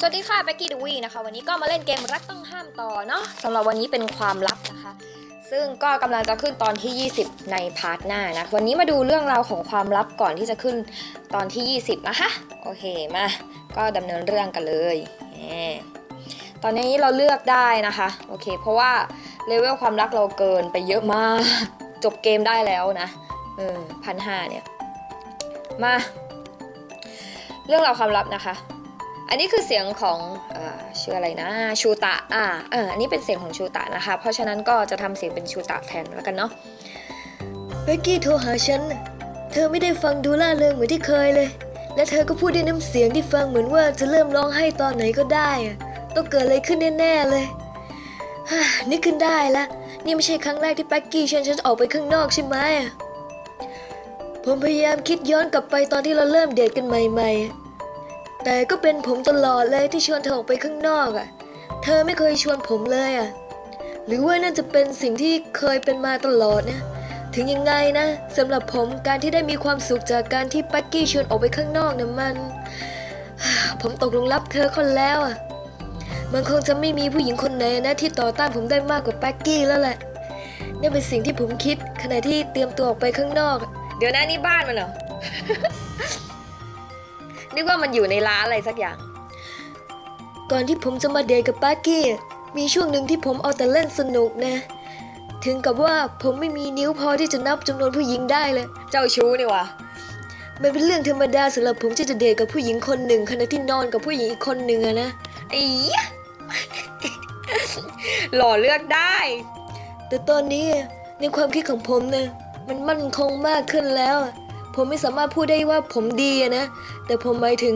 สวัสดีค่ะเบกกี้ดูวีนะคะ วันนี้ก็มาเล่นเกมรักต้องห้ามต่อเนาะสำหรับวันนี้เป็นความลับนะคะ ซึ่งก็กำลังจะขึ้นตอนที่ 20 ในพาร์ทหน้านะ วันนี้มาดูเรื่องราวของความลับก่อนที่จะขึ้นตอนที่ 20 นะคะ โอเคมา ก็ดำเนินเรื่องกันเลยตอนนี้เราเลือกได้นะคะ โอเค เพราะว่าเลเวลความรักเราเกินไปเยอะมาก จบเกมได้แล้วนะเออพันห้าเนี่ย มา เรื่องราวความลับนะคะ อันนี้คือเสียงของอชื่ออะไรนะชูตะอ่าเอออันนี้เป็นเสียงของชูตะนะคะ เพราะฉะนั้นก็จะทำเสียงเป็นชูตะแทนแล้วกันเนาะเบกกี้โทรหาฉัน เธอไม่ได้ฟังดูล่าเริงเหมือนที่เคยเลย และเธอก็พูดด้วยน้ำเสียงที่ฟังเหมือนว่าจะเริ่มร้องไห้ตอนไหนก็ได้อะต้องเกิดอะไรขึ้นแน่ๆเลยนึกขึ้นได้ละ นี่ไม่ใช่ครั้งแรกที่แบกกี้ชวนฉันออกไปข้างนอกใช่ไหมผมพยายามคิดย้อนกลับไปตอนที่เราเริ่มเดทกันใหม่ ๆ แต่ก็เป็นผมตลอดเลยที่ชวนเธอออกไปข้างนอกอะ เธอไม่เคยชวนผมเลยอะ หรือว่านั่นจะเป็นสิ่งที่เคยเป็นมาตลอดนะ ถึงยังไงนะสำหรับผมการที่ได้มีความสุขจากการที่ปักกี้ชวนออกไปข้างนอกนะมัน ผมตกลงรับเธอคนแล้วอะ มันคงจะไม่มีผู้หญิงคนไหนนะที่ต่อต้านผมได้มากกว่าปักกี้แล้วแหละนี่เป็นสิ่งที่ผมคิดขณะที่เตรียมตัวออกไปข้างนอก เดี๋ยวนะนี่บ้านมันเหรอ นึกว่ามันอยู่ในร้านอะไรสักอย่าง ก่อนที่ผมจะมาเดทกับปักกี้อะมีช่วงหนึ่งที่ผมเอาแต่เล่นสนุกนะ ถึงกับว่าผมไม่มีนิ้วพอที่จะนับจำนวนผู้หญิงได้เลย เจ้าชู้นี่วะมันเป็นเรื่องธรรมดาสำหรับผมที่จะเดทกับผู้หญิงคนหนึ่งขณะที่นอนกับผู้หญิงอีกคนหนึ่งอะนะไอ้ยะหล่อเลือกได้ แต่ตอนนี้ในความคิดของผมนะมันมั่นคงมากขึ้นแล้วอะ ผมไม่สามารถพูดได้ว่าผมดีนะ แต่ผมหมายถึง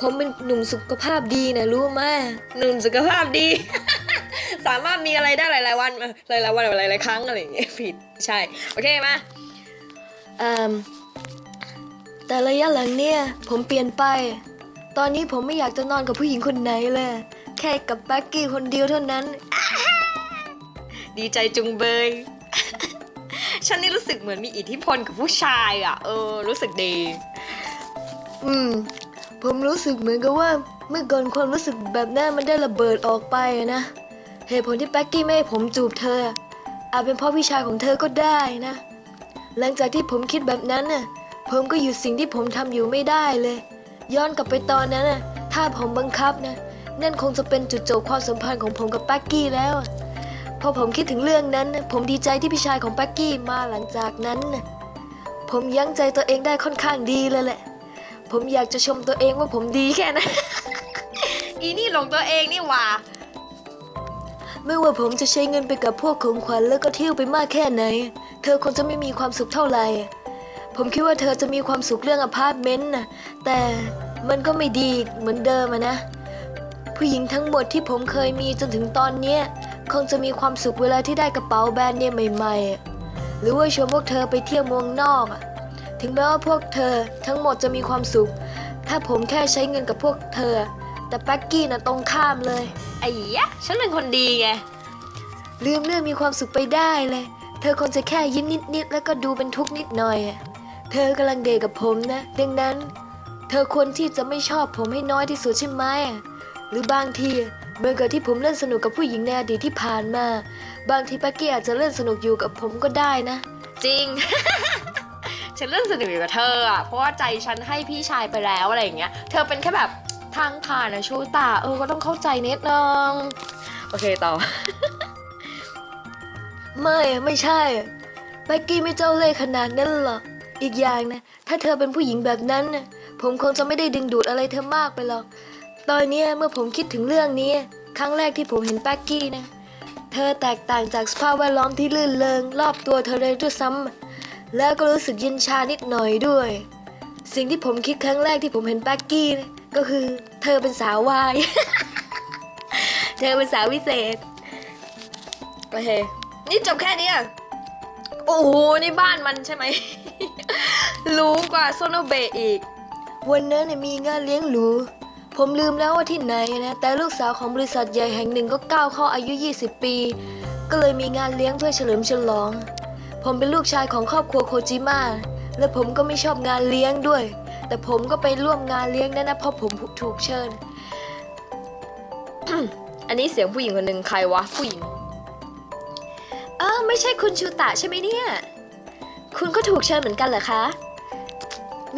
ผมเป็นหนุ่มสุขภาพดีนะรู้ไหมหนุ่มสุขภาพดี สามารถมีอะไรได้หลาย ๆ วันหลายๆวันหลายๆครั้งอะไรอย่างเงี้ยผิดใช่โอเคมาแต่ระยะหลังเนี่ยผมเปลี่ยนไป ตอนนี้ผมไม่อยากจะนอนกับผู้หญิงคนไหนเลย แค่กับแบ็กกี้คนเดียวเท่านั้น ดีใจจุงเบย ฉันนี่รู้สึกเหมือนมีอิทธิพลกับผู้ชายอะ เออ รู้สึกดี อืม ผมรู้สึกเหมือนกับว่าเมื่อก่อนความรู้สึกแบบนั้นมันได้ระเบิดออกไปนะ เหตุผลที่แบ็กกี้ไม่ให้ผมจูบเธอ อาจเป็นเพราะพี่ชายของเธอก็ได้นะ หลังจากที่ผมคิดแบบนั้นน่ะ ผมก็หยุดสิ่งที่ผมทำอยู่ไม่ได้เลย ย้อนกลับไปตอนนั้นน่ะ ถ้าผมบังคับนะ นั่นคงจะเป็นจุดจบความสัมพันธ์ของผมกับแบ็กกี้แล้ว พอผมคิดถึงเรื่องนั้น ผมดีใจที่พี่ชายของแบ็กกี้มาหลังจากนั้น ผมยั้งใจตัวเองได้ค่อนข้างดีเลยแหละ ผมอยากจะชมตัวเองว่าผมดีแค่นั้น อีนี่หลงตัวเองนี่หว่า ไม่ว่าผมจะใช้เงินไปกับพวกของขวัญแล้วก็เที่ยวไปมากแค่ไหน เธอคงจะไม่มีความสุขเท่าไหร่ ผมคิดว่าเธอจะมีความสุขเรื่องอพาร์ตเมนต์นะแต่มันก็ไม่ดีเหมือนเดิมนะ ผู้หญิงทั้งหมดที่ผมเคยมีจนถึงตอนเนี้ย คงจะมีความสุขเวลาที่ได้กระเป๋าแบรนด์เนมใหม่ๆอะหรือว่าชวนพวกเธอไปเที่ยวเมืองนอกอะถึงแม้ว่าพวกเธอทั้งหมดจะมีความสุข ถ้าผมแค่ใช้เงินกับพวกเธอ แต่แป๊กกี้น่ะตรงข้ามเลย ไอ้ยะ ฉันเป็นคนดีไง ลืมเรื่องมีความสุขไปได้เลย เธอคงจะแค่ยิ้มนิดๆ แล้วก็ดูเป็นทุกข์นิดหน่อยอะเธอกำลังเดทกับผมนะ ดังนั้น เธอควรที่จะไม่ชอบผมให้น้อยที่สุดใช่ไหมอะหรือบางที เหมื่อนกับที่ผมเล่นสนุกกับผู้หญิงในอดีตที่ผ่านมา บางทีปักกี้อาจจะเล่นสนุกอยู่กับผมก็ได้นะ จริง ฉันเรื่องสนิทกับเธออะเพราะว่าใจฉันให้พี่ชายไปแล้วอะไรอย่างเงี้ย เธอเป็นแค่แบบทางผ่านนะชูตาเออก็ต้องเข้าใจนิดนึงโอเคต่อ ไม่อะไม่ใช่อะแบ็กกี้ไม่เจ้าเล่ห์ขนาดนั้นหรอกอีกอย่างนะ ถ้าเธอเป็นผู้หญิงแบบนั้นนะผมคงจะไม่ได้ดึงดูดอะไรเธอมากไปหรอก ตอนนี้เมื่อผมคิดถึงเรื่องนี้ ครั้งแรกที่ผมเห็นแบ็กกี้นะ เธอแตกต่างจากสภาพแวดล้อมที่ลื่นเลงรอบตัวเธอเลยด้วยซ้ำแล้วก็รู้สึกเย็นชานิดหน่อยด้วย สิ่งที่ผมคิดครั้งแรกที่ผมเห็นแบ็กกี้นะก็คือ เธอเป็นสาววาย เธอเป็นสาววิเศษโอเคนี่จบแค่นี้โอ้โหนี่บ้านมันใช่ไหม รู้กว่าโซโนเบะอีก วันนั้นเนี่ยมีงานเลี้ยงหรู ผมลืมแล้วว่าที่ไหนนะ แต่ลูกสาวของบริษัทใหญ่แห่งหนึ่งก็ก้าวเข้าอายุ 20 ปี ก็เลยมีงานเลี้ยงเพื่อเฉลิมฉลอง ผมเป็นลูกชายของครอบครัวโคจิมะและผมก็ไม่ชอบงานเลี้ยงด้วย แต่ผมก็ไปร่วมงานเลี้ยงนั้นนะเพราะผมถูกเชิญ อันนี้เสียงผู้หญิงคนหนึ่งใครวะผู้หญิงเออไม่ใช่คุณชูตะใช่ไหมเนี่ย คุณก็ถูกเชิญเหมือนกันเหรอคะ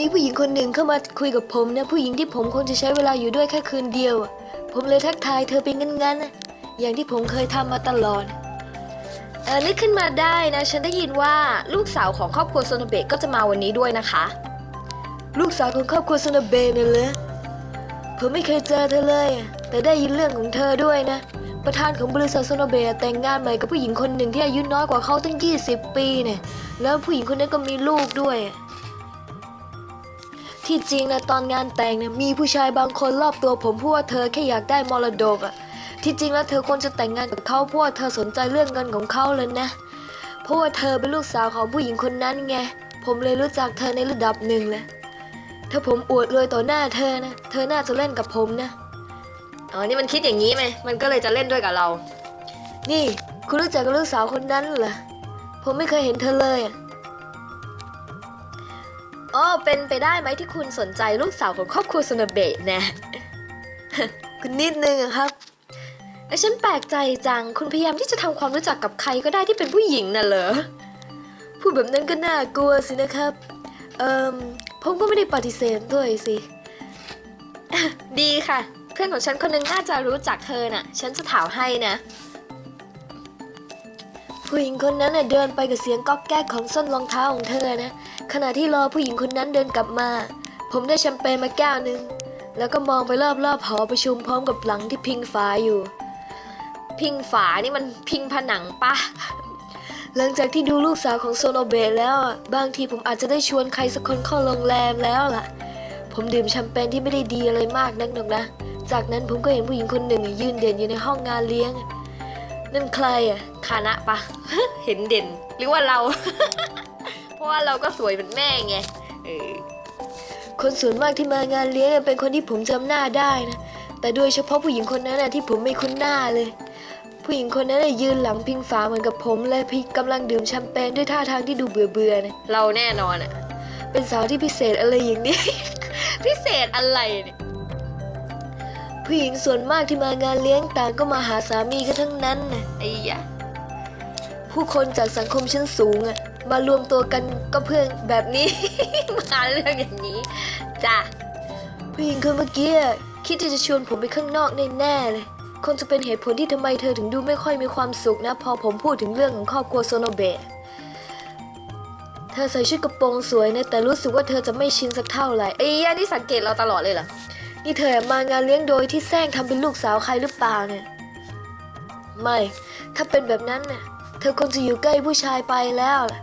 มีผู้หญิงคนหนึ่งเข้ามาคุยกับผมนะผู้หญิงที่ผมคงจะใช้เวลาอยู่ด้วยแค่คืนเดียว ผมเลยทักทายเธอเป็นงั้นๆนอย่างที่ผมเคยทำมาตลอดเออนึกขึ้นมาได้นะฉันได้ยินว่าลูกสาวของครอบครัวโซนเบะก็จะมาวันนี้ด้วยนะคะ ลูกสาวของครอบครัวโซนเบะน่ะเหรอผมไม่เคยเจอเธอเลย แต่ได้ยินเรื่องของเธอด้วยนะ ประธานของบริษัทโซนเบะแต่งงานใหม่กับผู้หญิงคนหนึ่งที่อายุน้อยกว่าเขาตั้ง 20 ปีเนี่ยแล้วผู้หญิงคนนั้นก็มีลูกด้วย ที่จริงนะตอนงานแต่งเนี่ยมีผู้ชายบางคนรอบตัวผมพูดว่าเธอแค่อยากได้มรดกอะที่จริงแล้วเธอควรจะแต่งงานกับเขาเพราะว่าเธอสนใจเรื่องเงินของเขาเลยนะ เพราะว่าเธอเป็นลูกสาวของผู้หญิงคนนั้นไง ผมเลยรู้จักเธอในระดับหนึ่งเลยถ้าผมอวดรวยต่อหน้าเธอนะ เธอน่าจะเล่นกับผมนะ อ๋อ นี่มันคิดอย่างนี้ไหม มันก็เลยจะเล่นด้วยกับเรา นี่ คุณรู้จักกับลูกสาวคนนั้นเหรอ ผมไม่เคยเห็นเธอเลยอะอ๋อ เป็นไปได้ไหมที่คุณสนใจลูกสาวของครอบครัวโซโนเบะนะคุณนิดนึงอะครับแต่ฉันแปลกใจจัง คุณพยายามที่จะทำความรู้จักกับใครก็ได้ที่เป็นผู้หญิงน่ะเหรอ พูดแบบนั้นก็น่ากลัวสินะครับ เอ่มผมก็ไม่ได้ปฏิเสธด้วยสิ ดีค่ะ เพื่อนของฉันคนหนึงน่าจะรู้จักเธอน่ะ ฉันจะถามให้นะ ผู้หญิงคนนั้นน่ะเดินไปกับเสียงก๊อกแก๊กของส้นรองเท้าของเธอนะ ขณะที่รอผู้หญิงคนนั้นเดินกลับมา ผมได้แชมเปญมาแก้วหนึ่งแล้วก็มองไปรอบๆหอประชุมพร้อมกับหลังที่พิงฟ้าอยู่ พิงฝานี่มันพิงผนังปะหลังจากที่ดูลูกสาวของโซโนเบะแล้ว บางทีผมอาจจะได้ชวนใครสักคนเข้าโรงแรมแล้วล่ะ ผมดื่มแชมเปญที่ไม่ได้ดีอะไรมากนักหรอกนะ จากนั้นผมก็เห็นผู้หญิงคนหนึ่งยืนเด่นอยู่ในห้องงานเลี้ยง นั่นใครอะคานะปะ เห็นเด่น หรือว่าเรา เพราะว่าเราก็สวยเป็นแม่ไงเออคนส่วนมากที่มางานเลี้ยงเป็นคนที่ผมจำหน้าได้นะ แต่โดยเฉพาะผู้หญิงคนนั้นนะที่ผมไม่คุ้นหน้าเลย ผู้หญิงคนนั้นนะยืนหลังพิงฝาเหมือนกับผมเลยพี่กำลังดื่มแชมเปญด้วยท่าทางที่ดูเบื่อเบื่อๆนะเราแน่นอนอะเป็นสาวที่พิเศษอะไรอย่างนี้ พิเศษอะไรเนี่ย ผู้หญิงส่วนมากที่มางานเลี้ยงต่างก็มาหาสามีกันทั้งนั้นนะไอ้ยะ ผู้คนจากสังคมชั้นสูงอะมารวมตัวกันก็เพื่อแบบนี้ มาเรื่องอย่างนี้จ้ะผู้หญิงคนเมื่อกี้คิดจะชวนผมไปข้างนอกแน่ๆเลยคงจะเป็นเหตุผลที่ทำไมเธอถึงดูไม่ค่อยมีความสุขนะ พอผมพูดถึงเรื่องของครอบครัวโซโนเบะเธอใส่ชุดกระโปรงสวยนะแต่รู้สึกว่าเธอจะไม่ชินสักเท่าไหร่ไอ้ยะนี่สังเกตเราตลอดเลยเหรอ นี่เธอมางานเลี้ยงโดยที่แซงทำเป็นลูกสาวใครหรือเปล่าเนี่ย ไม่ ถ้าเป็นแบบนั้นเน่ะเธอคงจะอยู่ใกล้ผู้ชายไปแล้วล่ะ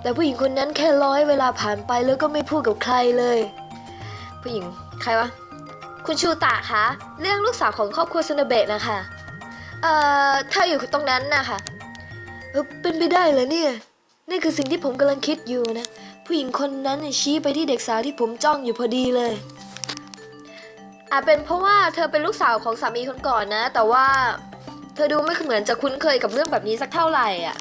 แต่ผู้หญิงคนนั้นแค่ร้อยเวลาผ่านไปแล้วก็ไม่พูดกับใครเลย ผู้หญิงใครวะ คุณชูตะคะ เรื่องลูกสาวของครอบครัวซุนเบะนะคะ เอ่อเธออยู่ตรงนั้นนะคะเออเป็นไปได้เหรอเนี่ย นี่คือสิ่งที่ผมกำลังคิดอยู่นะ ผู้หญิงคนนั้นชี้ไปที่เด็กสาวที่ผมจ้องอยู่พอดีเลย อาจเป็นเพราะว่าเธอเป็นลูกสาวของสามีคนก่อนนะ แต่ว่าเธอดูไม่เหมือนจะคุ้นเคยกับเรื่องแบบนี้สักเท่าไหร่อะ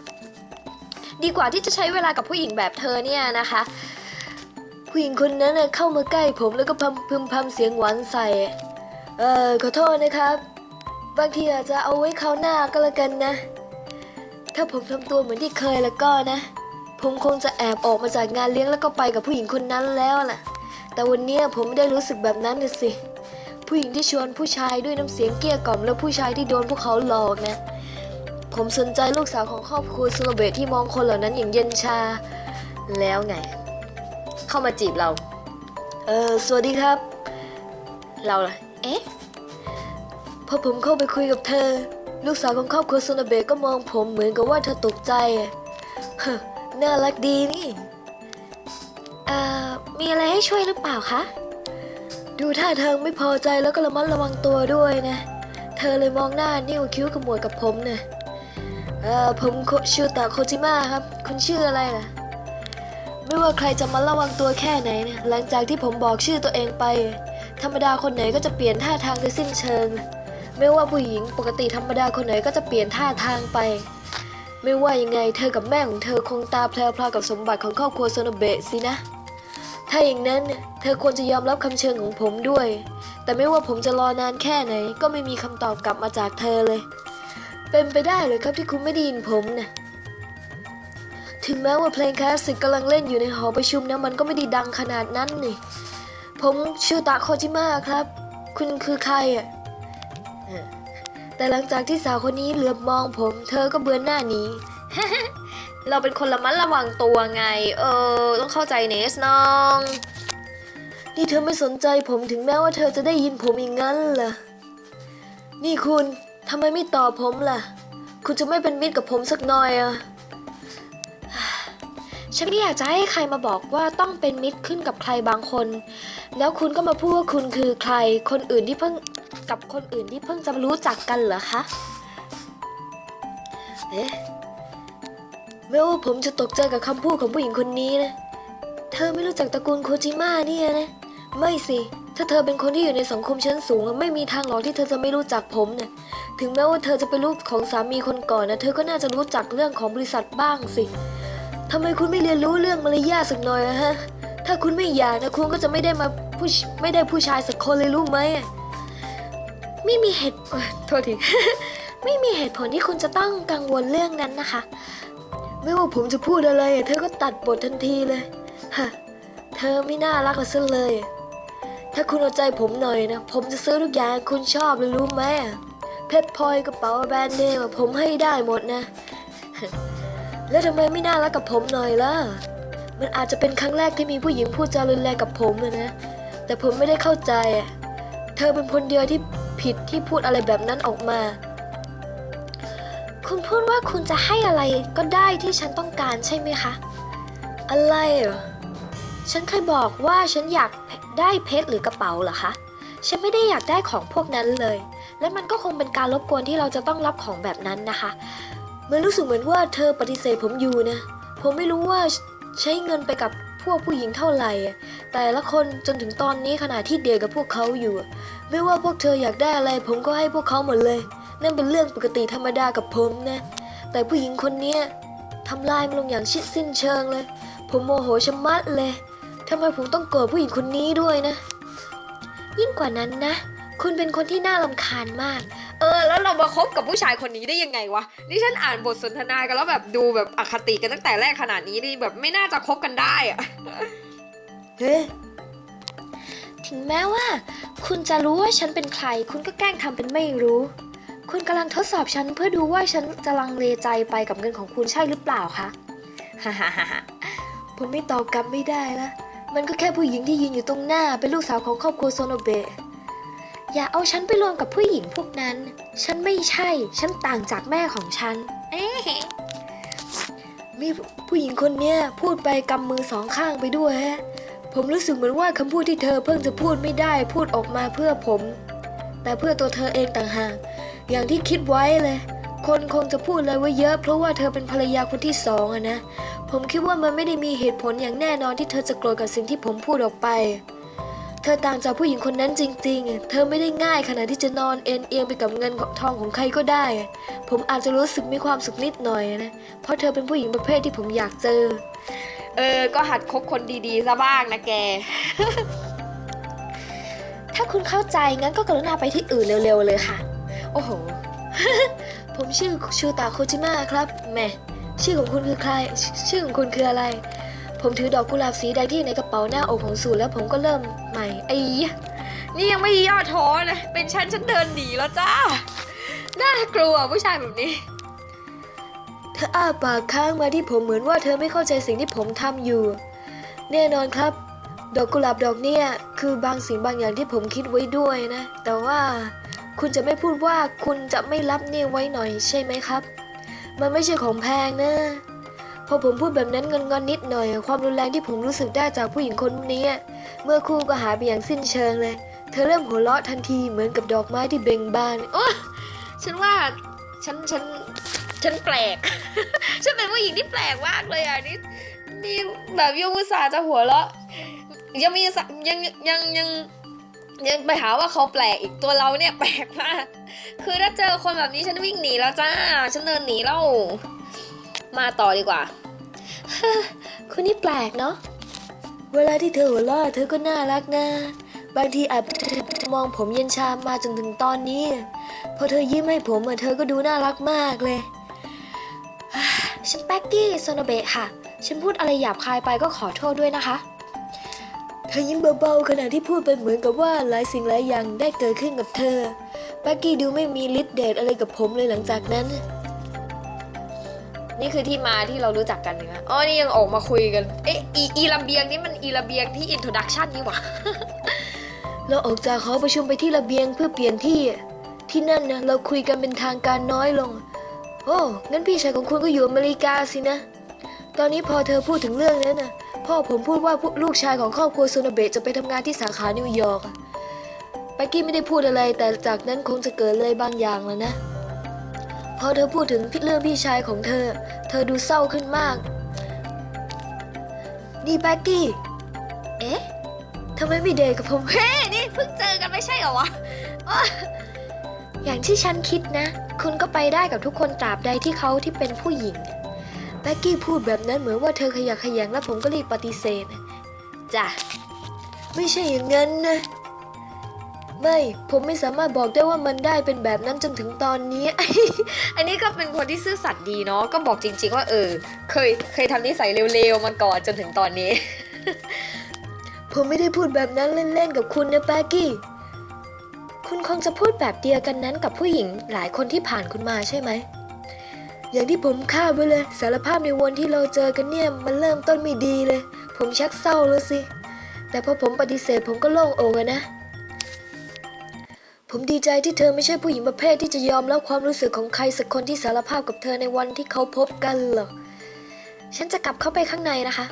ดีกว่าที่จะใช้เวลากับผู้หญิงแบบเธอเนี่ยนะคะ ผู้หญิงคนนั้นเข้ามาใกล้ผมแล้วก็พำพึมพำเสียงหวานใส่เออขอโทษนะครับ บางทีอาจจะเอาไว้คราวหน้าก็แล้วกันนะ ถ้าผมทำตัวเหมือนที่เคยแล้วก็นะ ผมคงจะแอบออกมาจากงานเลี้ยงแล้วก็ไปกับผู้หญิงคนนั้นแล้วล่ะ แต่วันนี้ผมไม่ได้รู้สึกแบบนั้นเลยสิ ผู้หญิงที่ชวนผู้ชายด้วยน้ำเสียงเกลี้ยกล่อมและผู้ชายที่โดนพวกเขาหลอกนะ ผมสนใจลูกสาวของครอบครัวซูโนเบะที่มองคนเหล่านั้นอย่างเย็นชา แล้วไง เข้ามาจีบเรา เออสวัสดีครับ เราล่ะเอ๊ะพอผมเข้าไปคุยกับเธอ ลูกสาวของครอบครัวซูนาเบะก็มองผมเหมือนกับว่าเธอตกใจเฮ้น่ารักดีนี่อ่ามีอะไรให้ช่วยหรือเปล่าคะ ดูท่าทางไม่พอใจแล้วก็ระมัดระวังตัวด้วยนะ เธอเลยมองหน้านิ้วคิ้วขมวดกับผมเนะเออผมโคชื่อตาโคจิมะครับ คุณชื่ออะไรล่ะ ไม่ว่าใครจะมาระวังตัวแค่ไหนเนี่ยหลังจากที่ผมบอกชื่อตัวเองไป ธรรมดาคนไหนก็จะเปลี่ยนท่าทางโดยสิ้นเชิง ไม่ว่าผู้หญิงปกติธรรมดาคนไหนก็จะเปลี่ยนท่าทางไป ไม่ว่ายังไงเธอกับแม่ของเธอคงตาแพลวๆกับสมบัติของครอบครัวโซโนเบะสินะ ถ้าอย่างนั้นเธอควรจะยอมรับคำเชิญของผมด้วย แต่ไม่ว่าผมจะรอนานแค่ไหน ก็ไม่มีคำตอบกลับมาจากเธอเลย เป็นไปได้เลยครับที่คุณไม่ได้ยินผมนะถึงแม้ว่าเพลงคลาสสิกกำลังเล่นอยู่ในหอประชุมนะมันก็ไม่ได้ดังขนาดนั้นนี่ ผมชื่อตะโคจิมะครับ คุณคือใครอะแต่หลังจากที่สาวคนนี้เหลือบมองผม เธอก็เบือนหน้าหนี เราเป็นคนระมัดระวังตัวไง เออ ต้องเข้าใจเนสน้อง นี่เธอไม่สนใจผมถึงแม้ว่าเธอจะได้ยินผมอย่างนั้นเหรอนี่คุณทำไมไม่ตอบผมล่ะ คุณจะไม่เป็นมิตรกับผมสักหน่อยอะฉันไม่อยากจะให้ใครมาบอกว่าต้องเป็นมิตรขึ้นกับใครบางคน แล้วคุณก็มาพูดว่าคุณคือใคร คนอื่นที่เพิ่งกับคนอื่นที่เพิ่งจะรู้จักกันเหรอคะ เอ๊ะ แม้ว่าผมจะตกใจกับคำพูดของผู้หญิงคนนี้นะ เธอไม่รู้จักตระกูลโคจิมะเนี่ยนะ ไม่สิ ถ้าเธอเป็นคนที่อยู่ในสังคมชั้นสูง ไม่มีทางหรอกที่เธอจะไม่รู้จักผมนะถึงแม้ว่าเธอจะเป็นลูกของสามีคนก่อนนะ เธอก็น่าจะรู้จักเรื่องของบริษัทบ้างสิทำไมคุณไม่เรียนรู้เรื่องมารยาทสักหน่อยอะฮะ ถ้าคุณไม่อยากนะคุณก็จะไม่ได้มาผู้ไม่ได้ผู้ชายสักคนเลยรู้ไหม ไม่มีเหตุโทษที ไม่มีเหตุผลที่คุณจะต้องกังวลเรื่องนั้นนะคะ ไม่ว่าผมจะพูดอะไร เธอก็ตัดบททันทีเลยฮะเธอไม่น่ารักกับฉันเลย ถ้าคุณเอาใจผมหน่อยนะ ผมจะซื้อทุกอย่างคุณชอบเลยรู้ไหมอะเพชรพลอยกระเป๋าแบรนด์เนมผมให้ได้หมดนะ แล้วทำไมไม่น่ารักกับผมหน่อยล่ะ มันอาจจะเป็นครั้งแรกที่มีผู้หญิงพูดจารุนแรงกับผมนะ แต่ผมไม่ได้เข้าใจ เธอเป็นคนเดียวที่ผิดที่พูดอะไรแบบนั้นออกมา คุณพูดว่าคุณจะให้อะไรก็ได้ที่ฉันต้องการใช่ไหมคะ อะไรเหรอ ฉันเคยบอกว่าฉันอยากได้เพชรหรือกระเป๋าเหรอคะ ฉันไม่ได้อยากได้ของพวกนั้นเลย และมันก็คงเป็นการรบกวนที่เราจะต้องรับของแบบนั้นนะคะ มันรู้สึกเหมือนว่าเธอปฏิเสธผมอยู่นะ ผมไม่รู้ว่าใช้เงินไปกับพวกผู้หญิงเท่าไหร่ แต่ละคนจนถึงตอนนี้ขณะที่เดทกับพวกเขาอยู่ ไม่ว่าพวกเธออยากได้อะไร ผมก็ให้พวกเขาหมดเลย นั่นเป็นเรื่องปกติธรรมดากับผมนะ แต่ผู้หญิงคนเนี้ยทำลายมันลงอย่างชิดสิ้นเชิงเลย ผมโมโหชะมัดเลยทำไมผมต้องโกรธผู้หญิงคนนี้ด้วยนะ ยิ่งกว่านั้นนะ คุณเป็นคนที่น่ารำคาญมาก เออ แล้วเรามาคบกับผู้ชายคนนี้ได้ยังไงวะ นี่ฉันอ่านบทสนทนากันแล้วแบบดูแบบอคติกันตั้งแต่แรกขนาดนี้นี่แบบไม่น่าจะคบกันได้อะเฮ้ยถึงแม้ว่า คุณจะรู้ว่าฉันเป็นใคร คุณก็แกล้งทำเป็นไม่รู้ คุณกำลังทดสอบฉันเพื่อดูว่าฉันจะลังเลใจไปกับเงินของคุณใช่หรือเปล่าคะฮ่าฮ่าฮ่าผมไม่ตอบกลับไม่ได้ละมันก็แค่ผู้หญิงที่ยืนอยู่ตรงหน้า เป็นลูกสาวของครอบครัวโซโนเบะ อย่าเอาฉันไปรวมกับผู้หญิงพวกนั้น ฉันไม่ใช่ ฉันต่างจากแม่ของฉัน เอ๊ะมีผู้หญิงคนเนี้ยพูดไปกำมือสองข้างไปด้วยฮะ ผมรู้สึกเหมือนว่าคำพูดที่เธอเพิ่งจะพูดไม่ได้พูดออกมาเพื่อผม แต่เพื่อตัวเธอเองต่างหาก อย่างที่คิดไว้เลย คนคงจะพูดเลยว่าเยอะเพราะว่าเธอเป็นภรรยาคนที่สองอะนะ ผมคิดว่ามันไม่ได้มีเหตุผลอย่างแน่นอนที่เธอจะโกรธกับสิ่งที่ผมพูดออกไป เธอต่างจากผู้หญิงคนนั้นจริงๆอะเธอไม่ได้ง่ายขนาดที่จะนอนเอ็นเอียงไปกับเงินทองของใครก็ได้อะผมอาจจะรู้สึกมีความสุขนิดหน่อยนะ เพราะเธอเป็นผู้หญิงประเภทที่ผมอยากเจอ เออ ก็หัดคบคนดีๆซะบ้างนะแกถ้าคุณเข้าใจงั้นก็กรุณาไปที่อื่นเร็วๆเลยค่ะ โอ้โห ผมชื่อชูตาโคจิมะครับแหม่ชื่อของคุณคือใครชชื่อของคุณคืออะไร ผมถือดอกกุหลาบสีแดงที่อยู่ในกระเป๋าหน้าอกของสูแล้วผมก็เริ่มใหม่ไอ้นี่ยังไม่ย่อท้อนะเป็นฉันฉันเดินหนีแล้วจ้า น่ากลัวผู้ชายแบบนี้ เธออ้าปากค้างมาที่ผมเหมือนว่าเธอไม่เข้าใจสิ่งที่ผมทำอยู่ แน่นอนครับ ดอกกุหลาบดอกเนี่ยคือบางสิ่งบางอย่างที่ผมคิดไว้ด้วยนะ แต่ว่า คุณจะไม่พูดว่าคุณจะไม่รับเนี่ยไว้หน่อยใช่ไหมครับ มันไม่ใช่ของแพงนะพอผมพูดแบบนั้นงอนๆนนิดหน่อย ความรุนแรงที่ผมรู้สึกได้จากผู้หญิงคนนี้ เมื่อครู่ก็หายไปอย่างสิ้นเชิงเลย เธอเริ่มหัวเราะทันทีเหมือนกับดอกไม้ที่เบ่งบานโอ้ฉันว่าฉันฉันฉันแปลก ฉันเป็นผู้หญิงที่แปลกมากเลยอะนี่นี่แบบยงอุตส่าห์จะหัวเราะยังมียังยังยัง ยังไปหาว่าเขาแปลกอีกตัวเราเนี่ยแปลกมาก คือถ้าเจอคนแบบนี้ฉันวิ่งหนีแล้วจ้า ฉันเดินหนีแล้ว มาต่อดีกว่า คุณนี่แปลกเนาะ เวลาที่เธอหัวเราะเธอก็น่ารักนะ บางทีอาจมองผมเย็นชามาจนถึงตอนนี้ พอเธอยิ้มให้ผมเธอก็ดูน่ารักมากเลย ฉันแป๊กกี้โซโนเบะค่ะ ฉันพูดอะไรหยาบคายไปก็ขอโทษด้วยนะคะ เธอยิ้มเบาๆขณะที่พูดไปเหมือนกับว่าหลายสิ่งหลายอย่างได้เกิดขึ้นกับเธอแบ็กกี้ดูไม่มีฤทธิ์เดชอะไรกับผมเลยหลังจากนั้น นี่คือที่มาที่เรารู้จักกันใช่ไหมอ๋อนี่ยังออกมาคุยกัน เอ๊ะอีอีระเบียงนี่มันอีระเบียงที่อินโทรดักชันนี่หว่าเราออกจากหอประชุมไปที่ระเบียงเพื่อเปลี่ยนที่ ที่นั่นนะเราคุยกันเป็นทางการน้อยลง โอ้งั้นพี่ชายของคุณก็อยู่อเมริกาสินะ ตอนนี้พอเธอพูดถึงเรื่องนั้นนะ พ่อผมพูดว่าพวกลูกชายของครอบครัวโซนาเบะจะไปทำงานที่สาขานิวยอร์กอะแบกกี้ไม่ได้พูดอะไร แต่จากนั้นคงจะเกิดอะไรบางอย่างแล้วนะ พอเธอพูดถึงเรื่องพี่ชายของเธอ เธอดูเศร้าขึ้นมาก นี่แบ็กกี้ เอ๊ะทำไมไม่เดทกับผม เฮ้นี่เพิ่งเจอกันไม่ใช่เหรอวะ อย่างที่ฉันคิดนะ คุณก็ไปได้กับทุกคนตราบใดที่เขาที่เป็นผู้หญิง แบ็กกี้พูดแบบนั้นเหมือนว่าเธอขยักขยงและผมก็รีบปฏิเสธจ้ะไม่ใช่อย่างนั้นนะ ไม่ผมไม่สามารถบอกได้ว่ามันได้เป็นแบบนั้นจนถึงตอนนี้ อันนี้ก็เป็นคนที่ซื่อสัตย์ดีเนาะก็บอกจริง ๆ ว่าเออ เคยเคยทำนิสัยเร็วๆมาก่อนจนถึงตอนนี้ ผมไม่ได้พูดแบบนั้นเล่นๆกับคุณนะแบ็กกี้คุณคงจะพูดแบบเดียวกันนั้นกับผู้หญิงหลายคนที่ผ่านคุณมาใช่ไหม อย่างที่ผมคาดไว้เลย สารภาพในวันที่เราเจอกันเนี่ย มันเริ่มต้นไม่ดีเลย ผมชักเศร้าแล้วสิ แต่พอผมปฏิเสธผมก็โล่งอกอะนะ ผมดีใจที่เธอไม่ใช่ผู้หญิงประเภทที่จะยอมรับความรู้สึกของใครสักคนที่สารภาพกับเธอในวันที่เขาพบกันหรอก ฉันจะกลับเข้าไปข้างในนะคะ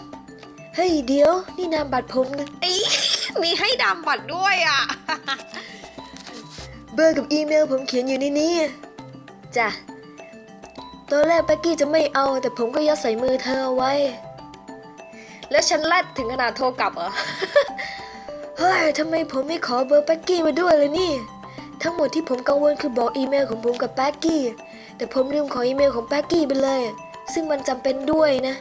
เฮ้ยเดี๋ยว นี่นามบัตรผมนะมีให้ดำบัตรด้วยอะ เบอร์กับอีเมลผมเขียนอยู่ในนี้จ้ะ ตอนแรกแบกกี้จะไม่เอา แต่ผมก็ยัดใส่มือเธอเอาไว้ แล้วฉันแรดถึงขนาดโทรกลับเหรอ เฮ้ยทำไมผมไม่ขอเบอร์แบกกี้มาด้วยเลยนี่ ทั้งหมดที่ผมกังวลคือบอกอีเมลของผมกับแบกกี้ แต่ผมลืมขออีเมลของแบกกี้ไปเลย ซึ่งมันจำเป็นด้วยนะ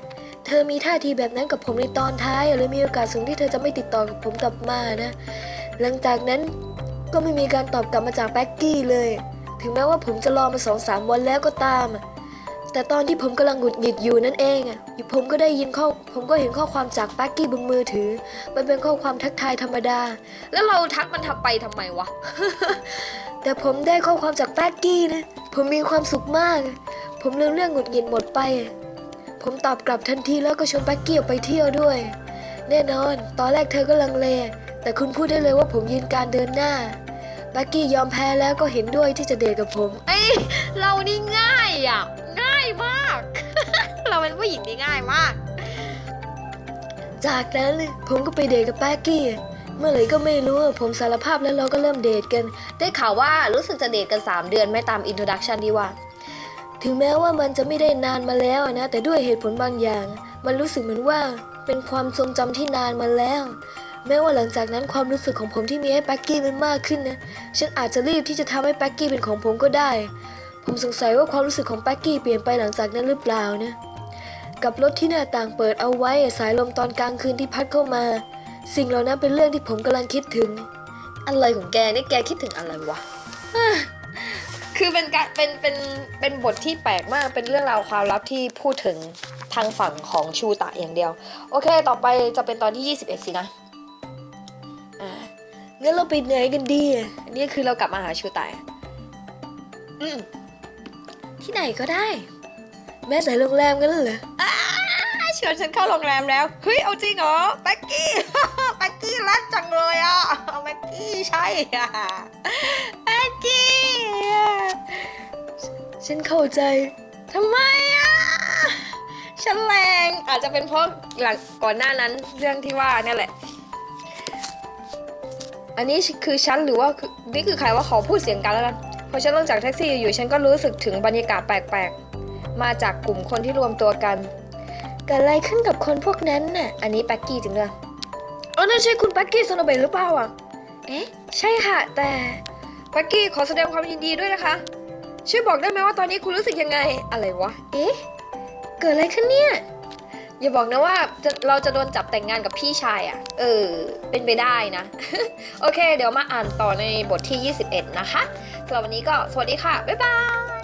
เธอมีท่าทีแบบนั้นกับผมในตอนท้ายเลยมีโอกาสสูงที่เธอจะไม่ติดต่อกับผมกลับมานะ หลังจากนั้นก็ไม่มีการตอบกลับมาจากแบกกี้เลย ถึงแม้ว่าผมจะรอมาสองสามวันแล้วก็ตามอะ แต่ตอนที่ผมกำลังหงุดหงิดอยู่นั่นเองอะผมก็ได้ยินข้อผมก็เห็นข้อความจากแบ็กกี้บนมือถือ มันเป็นข้อความทักทายธรรมดา แล้วเราทักมันทำไปทำไมวะ แต่ผมได้ข้อความจากแบ็กกี้นะ ผมมีความสุขมาก ผมลืมเรื่องหงุดหงิดหมดไป ผมตอบกลับทันทีแล้วก็ชวนแบ็กกี้ออกไปเที่ยวด้วย แน่นอน ตอนแรกเธอก็ลังเล แต่คุณพูดได้เลยว่าผมยืนการเดินหน้าแบ็กกี้ยอมแพ้แล้วก็เห็นด้วยที่จะเดทกับผม เอ้ยเรานี่ง่ายอะง่ายมาก เราเป็นผู้หญิงที่ง่ายมาก จากนั้นผมก็ไปเดทกับแบ็กกี้ เมื่อไหร่ก็ไม่รู้ผมสารภาพแล้วเราก็เริ่มเดทกัน ได้ข่าวว่ารู้สึกจะเดทกัน 3 เดือนไม่ตามอินโทรดักชันที่ว่า ถึงแม้ว่ามันจะไม่ได้นานมาแล้วนะ แต่ด้วยเหตุผลบางอย่าง มันรู้สึกเหมือนว่าเป็นความทรงจำที่นานมาแล้ว แม้ว่าหลังจากนั้นความรู้สึกของผมที่มีให้แบ็กกี้มันมากขึ้นนะ ฉันอาจจะรีบที่จะทำให้แบ็กกี้เป็นของผมก็ได้ ผมสงสัยว่าความรู้สึกของแบ็กกี้เปลี่ยนไปหลังจากนั้นหรือเปล่านะ กับรถที่หน้าต่างเปิดเอาไว้สายลมตอนกลางคืนที่พัดเข้ามา สิ่งเหล่านั้นเป็นเรื่องที่ผมกำลังคิดถึง อะไรของแกนี่แกคิดถึงอะไรวะคือเป็นการเป็นเป็นเป็นบทที่แปลกมากเป็นเรื่องราวความลับที่พูดถึงทางฝั่งของชูตะอย่างเดียว โอเค ต่อไปจะเป็นตอนที่ 21 สินะอ่างั้นเราไปไหนกันดีอะอันนี้คือเรากลับมาหาชูตะอืม ที่ไหนก็ได้ แม้แต่โรงแรมกันเหรอชวนฉันเข้าโรงแรมแล้ว เฮ้ย เอาจริงเหรอแบ็กกี้แบ็กกี้รักจังเลยอะแบ็กกี้ใช่อะแบ็กกี้ฉันเข้าใจทำไมอะฉันแรงอาจจะเป็นเพราะหลังก่อนหน้านั้นเรื่องที่ว่าเนี่ยแหละ อันนี้คือฉันหรือว่าคือนี่คือใครว่าขอพูดเสียงกันแล้วกัน พอฉันลงจากแท็กซี่อยู่ฉันก็รู้สึกถึงบรรยากาศแปลกๆ มาจากกลุ่มคนที่รวมตัวกัน เกิดอะไรขึ้นกับคนพวกนั้นน่ะ อันนี้แป็กกี้จริงเลยเออนั่นใช่คุณแป็กกี้โซโนเบนหรือเปล่าอะ เอ๊ะ ใช่ค่ะ แต่แป็กกี้ขอแสดงความยินดีด้วยนะคะ ช่วยบอกได้ไหมว่าตอนนี้คุณรู้สึกยังไง อะไรวะ เอ๊ะ เกิดอะไรขึ้นเนี่ย อย่าบอกนะว่าเราจะโดนจับแต่งงานกับพี่ชายอะ เออ เป็นไปได้นะ โอเค เดี๋ยวมาอ่านต่อในบทที่ 21 นะคะ สำหรับวันนี้ก็สวัสดีค่ะ บ๊ายบาย